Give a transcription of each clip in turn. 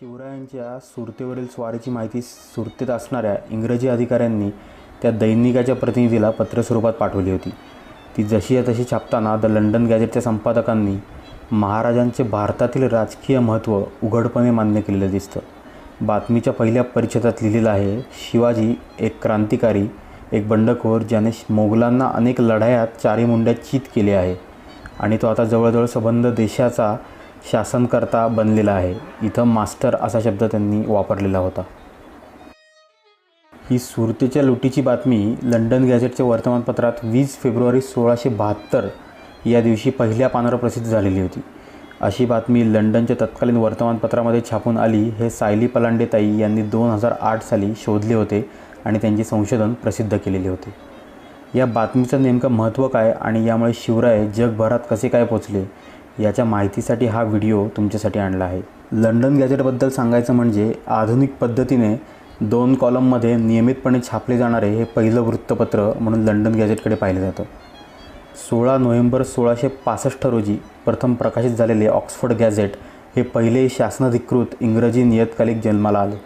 शिवरायांच्या सुरतेवरील स्वारीची माहिती सुरतेत असणाऱ्या इंग्रजी अधिकाऱ्यांनी त्या दैनिकाच्या प्रतिनिधीला पत्रस्वरूपात पाठवली होती. ती जशी आहे तशी छापताना द लंडन गॅजेटच्या संपादकांनी महाराजांचे भारतातील राजकीय महत्त्व उघडपणे मान्य केलेलं दिसतं. बातमीच्या पहिल्या परिच्छेदात लिहिलेलं आहे शिवाजी एक क्रांतिकारी एक बंडखोर ज्याने मोगलांना अनेक लढायात चारी मुंड्यात चित केले आहे आणि तो आता जवळजवळ संबंध देशाचा शासनकर्ता बनलेला आहे. इथं मास्टर असा शब्द त्यांनी वापरलेला होता. ही सुरतेच्या लुटीची बातमी लंडन गॅझेटच्या वर्तमानपत्रात वीस फेब्रुवारी सोळाशे बहात्तर या दिवशी पहिल्या पानावर प्रसिद्ध झालेली होती. अशी बातमी लंडनच्या तत्कालीन वर्तमानपत्रामध्ये छापून आली हे सायली पलांडेताई यांनी दोन हजार आठ साली शोधले होते आणि त्यांचे संशोधन प्रसिद्ध केलेले होते. या बातमीचं नेमकं महत्त्व काय आणि यामुळे शिवराय जगभरात कसे काय पोचले? याच्या माहितीसाठी हा व्हिडिओ तुमच्यासाठी आणला आहे. लंडन गॅझेटबद्दल सांगायचं म्हणजे आधुनिक पद्धतीने दोन कॉलममध्ये नियमितपणे छापले जाणारे हे पहिलं वृत्तपत्र म्हणून लंडन गॅझेटकडे पाहिलं जातं. सोळा नोव्हेंबर सोळाशे पासष्ट रोजी प्रथम प्रकाशित झालेले ऑक्सफर्ड गॅझेट हे पहिले शासनाधिकृत इंग्रजी नियतकालिक जन्माला आले.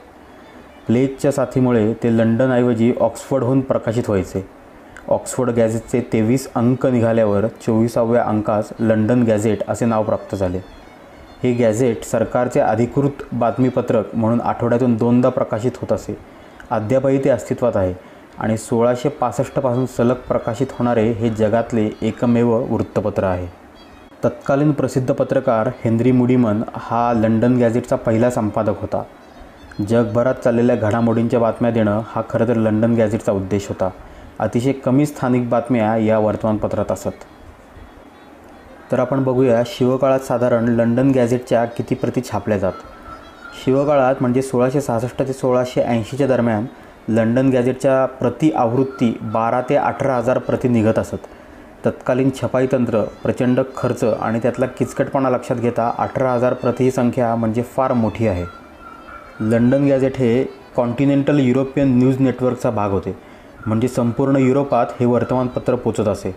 प्लेगच्या साथीमुळे ते लंडनऐवजी ऑक्सफर्डहून प्रकाशित व्हायचे. ऑक्सफर्ड गॅझेटचे तेवीस अंक निघाल्यावर चोवीसाव्या अंकास लंडन गॅझेट असे नाव प्राप्त झाले. हे गॅझेट सरकारचे अधिकृत बातमीपत्रक म्हणून आठवड्यातून दोनदा प्रकाशित होत असे. अद्यापही ते अस्तित्वात आहे आणि सोळाशे पासष्टपासून सलग प्रकाशित होणारे हे जगातले एकमेव वृत्तपत्र आहे. तत्कालीन प्रसिद्ध पत्रकार हेनरी मुडीमन हा लंडन गॅझेटचा पहिला संपादक होता. जगभरात चाललेल्या घडामोडींच्या बातम्या देणं हा खरं तर लंडन गॅझेटचा उद्देश होता. अतिशय कमी स्थानिक बातम्या या वर्तमानपत्रात असत. तर आपण बघूया शिवकाळात साधारण लंडन गॅझेटच्या किती प्रती छापल्या जात? शिवकाळात म्हणजे सोळाशे सहासष्ट ते सोळाशे ऐंशीच्या दरम्यान लंडन गॅझेटच्या प्रति आवृत्ती बारा ते अठरा हजार प्रति निघत असत. तत्कालीन छपाई तंत्र प्रचंड खर्च आणि त्यातला किचकटपणा लक्षात घेता अठरा हजार प्रति ही संख्या म्हणजे फार मोठी आहे. लंडन गॅझेट हे कॉन्टिनेंटल युरोपियन न्यूज नेटवर्कचा भाग होते. म्हणजे संपूर्ण युरोपात हे वर्तमानपत्र पोचत असे.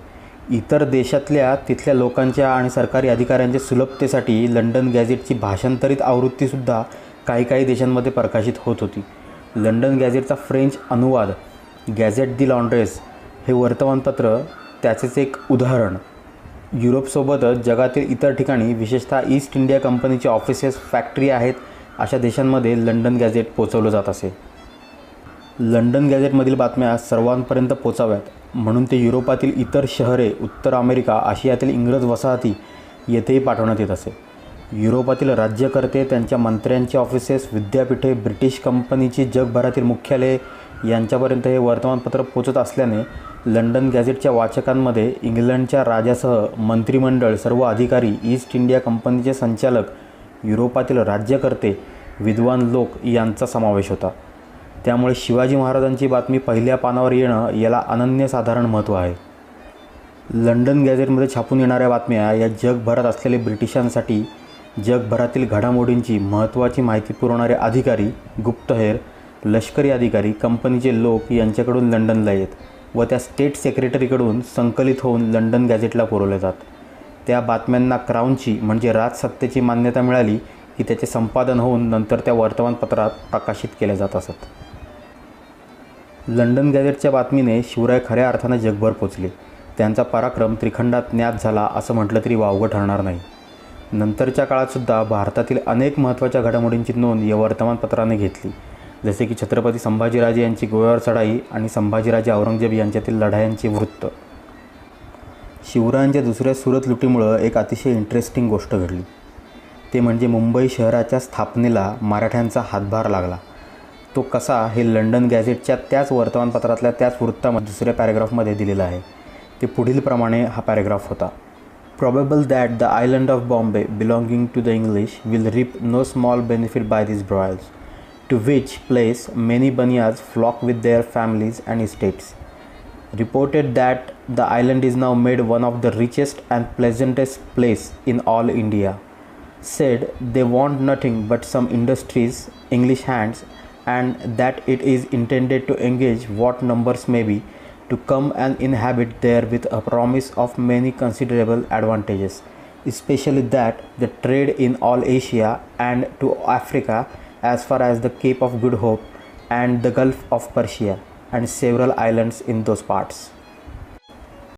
इतर देशातल्या तिथल्या लोकांच्या आणि सरकारी अधिकाऱ्यांच्या सुलभतेसाठी लंडन गॅझेटची भाषांतरित आवृत्तीसुद्धा काही काही देशांमध्ये प्रकाशित होत होती. लंडन गॅझेटचा फ्रेंच अनुवाद गॅझेट दी लॉन्ड्रेस हे वर्तमानपत्र त्याचेच एक उदाहरण. युरोपसोबतच जगातील इतर ठिकाणी विशेषतः ईस्ट इंडिया कंपनीचे ऑफिसेस फॅक्टरी आहेत अशा देशांमध्ये लंडन गॅझेट पोचवलं जात असे. लंडन गॅझेटमधील बातम्या सर्वांपर्यंत पोचाव्यात. म्हणून ते युरोपातील इतर शहरे उत्तर अमेरिका आशियातील इंग्रज वसाहती येथेही पाठवण्यात येत असे. युरोपातील राज्यकर्ते त्यांच्या मंत्र्यांचे ऑफिसेस विद्यापीठे ब्रिटिश कंपनीची जगभरातील मुख्यालये यांच्यापर्यंत हे वर्तमानपत्र पोचत असल्याने लंडन गॅझेटच्या वाचकांमध्ये इंग्लंडच्या राजासह मंत्रिमंडळ सर्व अधिकारी ईस्ट इंडिया कंपनीचे संचालक युरोपातील राज्यकर्ते विद्वान लोक यांचा समावेश होता. त्यामुळे शिवाजी महाराजांची बातमी पहिल्या पानावर येणं याला अनन्यसाधारण महत्त्व आहे. लंडन गॅझेटमध्ये छापून येणाऱ्या बातम्या या जगभरात असलेले ब्रिटिशांसाठी जगभरातील घडामोडींची महत्त्वाची माहिती पुरवणारे अधिकारी गुप्तहेर लष्करी अधिकारी कंपनीचे लोक यांच्याकडून लंडनला येत व त्या स्टेट सेक्रेटरीकडून संकलित होऊन लंडन गॅझेटला पुरवल्या जात. त्या बातम्यांना क्राऊनची म्हणजे राजसत्तेची मान्यता मिळाली की त्याचे संपादन होऊन नंतर त्या वर्तमानपत्रात प्रकाशित केल्या जात असत. लंडन गॅझेटच्या बातमीने शिवराय खऱ्या अर्थानं जगभर पोचले. त्यांचा पराक्रम त्रिखंडात ज्ञात झाला असं म्हटलं तरी वावगं ठरणार नाही. नंतरच्या काळातसुद्धा भारतातील अनेक महत्त्वाच्या घडामोडींची नोंद या वर्तमानपत्राने घेतली. जसे की छत्रपती संभाजीराजे यांची गोव्यावर चढाई आणि संभाजीराजे औरंगजेब यांच्यातील लढायांचे वृत्त. शिवरायांच्या दुसऱ्या सुरत लुटीमुळं एक अतिशय इंटरेस्टिंग गोष्ट घडली. ते म्हणजे मुंबई शहराच्या स्थापनेला मराठ्यांचा हातभार लागला. तो कसा हे लंडन गॅझेटच्या त्याच वर्तमानपत्रातल्या त्याच वृत्तामध्ये दुसऱ्या पॅरेग्राफमध्ये दिलेलं आहे ते पुढीलप्रमाणे हा पॅरेग्राफ होता probable that the island of Bombay, belonging to the English, will reap no small benefit by these broils, to which place many Banyas flock with their families and estates. Reported that the island is now made one of the richest and pleasantest place in all India. Said they want nothing but some industries, English hands, and that it is intended to engage what numbers may be to come and inhabit there with a promise of many considerable advantages, especially that the trade in all Asia and to Africa as far as the Cape of Good Hope and the Gulf of Persia and several islands in those parts.